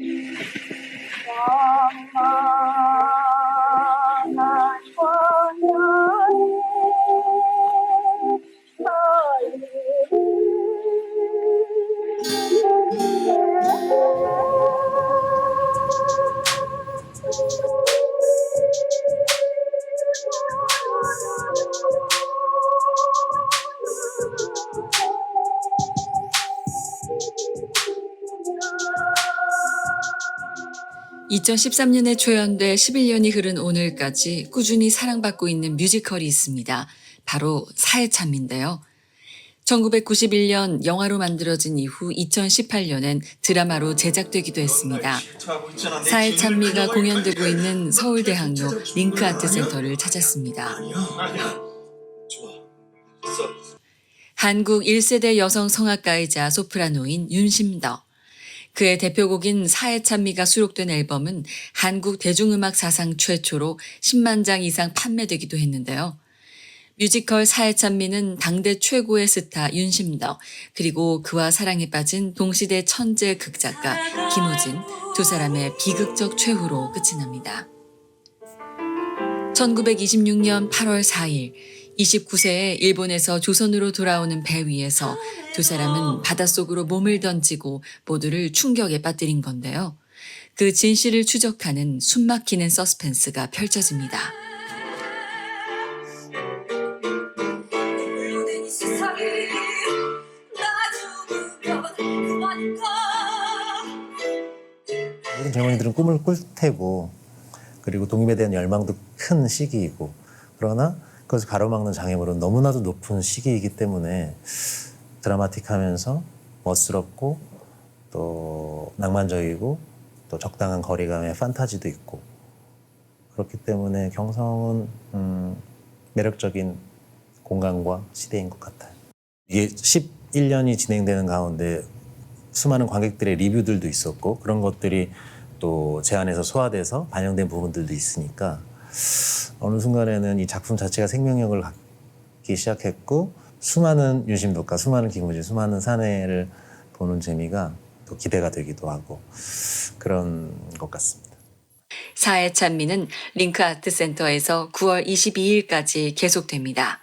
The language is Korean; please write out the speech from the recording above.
영원 2013년에 초연돼 11년이 흐른 오늘까지 꾸준히 사랑받고 있는 뮤지컬이 있습니다. 바로 사회참인데요. 1991년 영화로 만들어진 이후 2018년엔 드라마로 제작되기도 했습니다. 사회참미가 공연되고 있는 서울대학로 링크아트센터를 찾았습니다. 한국 1세대 여성 성악가이자 소프라노인 윤심더. 그의 대표곡인 사회참미가 수록된 앨범은 한국 대중음악 사상 최초로 10만 장 이상 판매되기도 했는데요. 뮤지컬 사회참미는 당대 최고의 스타 윤심더 그리고 그와 사랑에 빠진 동시대 천재 극작가 김호진 두 사람의 비극적 최후로 끝이 납니다. 1926년 8월 4일 29세에 일본에서 조선으로 돌아오는 배 위에서 두 사람은 바닷속으로 몸을 던지고 모두를 충격에 빠뜨린 건데요. 그 진실을 추적하는 숨막히는 서스펜스가 펼쳐집니다. 모든 젊은이들은 꿈을 꿀 테고 그리고 독립에 대한 열망도 큰 시기이고 그러나 그것을 가로막는 장애물은 너무나도 높은 시기이기 때문에 드라마틱하면서 멋스럽고 또 낭만적이고 또 적당한 거리감의 판타지도 있고 그렇기 때문에 경성은 음, 매력적인 공간과 시대인 것 같아요. 이게 11년이 진행되는 가운데 수많은 관객들의 리뷰들도 있었고 그런 것들이 또 제 안에서 소화돼서 반영된 부분들도 있으니까 어느 순간에는 이 작품 자체가 생명력을 갖기 시작했고 수많은 유심독과 수많은 김우진, 수많은 사내를 보는 재미가 또 기대가 되기도 하고 그런 것 같습니다. 사회참미는 링크 아트센터에서 9월 22일까지 계속됩니다.